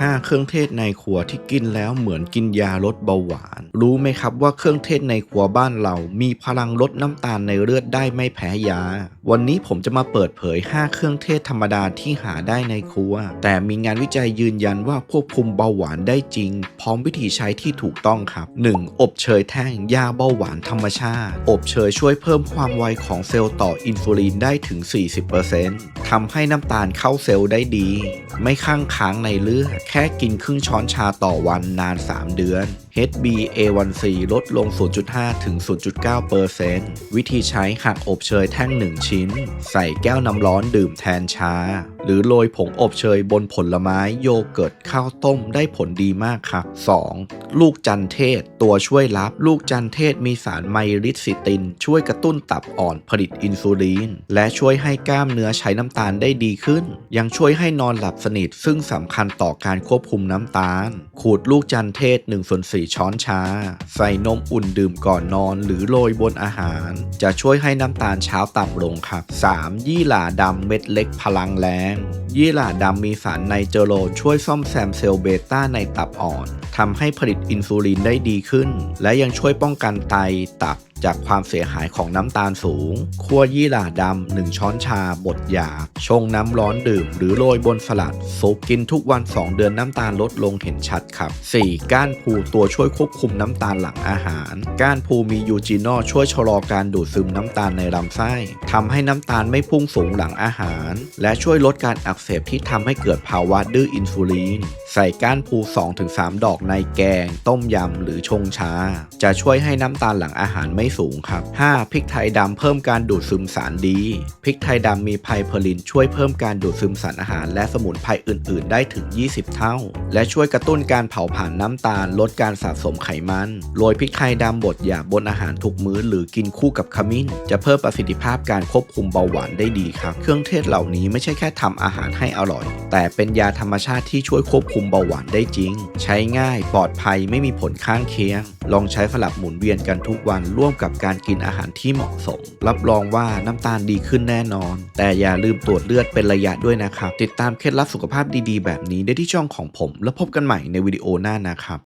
5 เครื่องเทศในครัวที่กินแล้วเหมือนกินยาลดเบาหวาน รู้ไหมครับว่าเครื่องเทศในครัวบ้านเรา มีพลังลดน้ำตาลในเลือดได้ไม่แพ้ยา วันนี้ผมจะมาเปิดเผย 5 เครื่องเทศธรรมดาที่หาได้ในครัว แต่มีงานวิจัยยืนยันว่าควบคุมเบาหวานได้จริง พร้อมวิธีใช้ที่ถูกต้องครับ 1. อบเชยแท่งยาเบาหวานธรรมชาติ อบเชยช่วยเพิ่มความไวของเซลล์ต่ออินซูลินได้ถึง 40%ทำให้น้ำตาลเข้าเซลล์ได้ดี ไม่ข้างค้างในเลือดแค่กินครึ่งช้อนชาต่อวันนาน 3 เดือน HbA1c ลดลง 0.5 ถึง 0.9%วิธีใช้หักอบเชยแท่ง 1 ชิ้น ใส่แก้วน้ำร้อนดื่มแทนชา หรือโรยผงอบเชยบนผลไม้โยเกิร์ตข้าวต้มได้ผลดีมากครับ 2. ลูกจันเทศ ตัวช่วยลับลูกจันเทศมีสารไมริซิติน ช่วยกระตุ้นตับอ่อนผลิตอินซูลิน และช่วยให้กล้ามเนื้อใช้น้ำตาลได้ดีขึ้น ยังช่วยให้นอนหลับสนิทซึ่งสำคัญต่อการควบคุมน้ำตาล ขูดลูกจันเทศ1ส่วน4ช้อนชา ใส่นมอุ่นดื่มก่อนนอน หรือโรยบนอาหาร จะช่วยให้น้ำตาลเช้าต่ำลงครับ 3. ยี่หร่าดำเม็ดเล็กพลังแรง ยี่หร่าดำมีสารไนเตรโรนช่วยซ่อมแซมเซลล์เบต้าในตับอ่อนทำให้ผลิตอินซูลินได้ดีขึ้น และยังช่วยป้องกันไตตับ จากความเสียหายของน้ำตาลสูง คั่วยี่หร่าดำ1ช้อนชาบดหยาบ ชงน้ำร้อนดื่ม หรือโรยบนสลัดซุปกินทุกวัน 2 เดือนน้ำตาลลดลงเห็นชัดครับ 4. ก้านพูตัวช่วยควบคุมน้ำตาลหลังอาหาร ก้านพูมียูจินอลช่วยชะลอการดูดซึมน้ำตาลในลำไส้ทำให้น้ำตาลไม่พุ่งสูงหลังอาหาร และช่วยลดการอักเสบที่ทำให้เกิดภาวะดื้ออินซูลินใส่ก้านพู 2-3 ดอกในแกง ต้มยำหรือชงชา จะช่วยให้น้ำตาลหลังอาหารไม่สูงครับ 5. พริกไทยดำเพิ่มการดูดซึมสารดี พริกไทยดำมีไพเพอรินช่วยเพิ่มการดูดซึมสารอาหาร และสมุนไพรอื่น ๆ ได้ถึง 20 เท่า และช่วยกระตุ้นการเผาผลาญน้ำตาล ลดการสะสมไขมัน โรยพริกไทยดำบดหยาบบนอาหารทุกมื้อ หรือกินคู่กับขมิ้น จะเพิ่มประสิทธิภาพการควบคุมเบาหวานได้ดีครับ เครื่องเทศเหล่านี้ไม่ใช่แค่ทำอาหารให้อร่อย แต่เป็นยาธรรมชาติที่ช่วยควบคุมเบาหวานได้จริง ใช้ง่าย ปลอดภัย ไม่มีผลข้างเคียง ลองใช้สลับหมุนเวียนกันทุกวันร่วมกับการกินอาหารที่เหมาะสม รับรองว่าน้ำตาลดีขึ้นแน่นอน แต่อย่าลืมตรวจเลือดเป็นระยะด้วยนะครับ ติดตามเคล็ดลับสุขภาพดีๆ แบบนี้ได้ที่ช่องของผม แล้วพบกันใหม่ในวิดีโอหน้านะครับ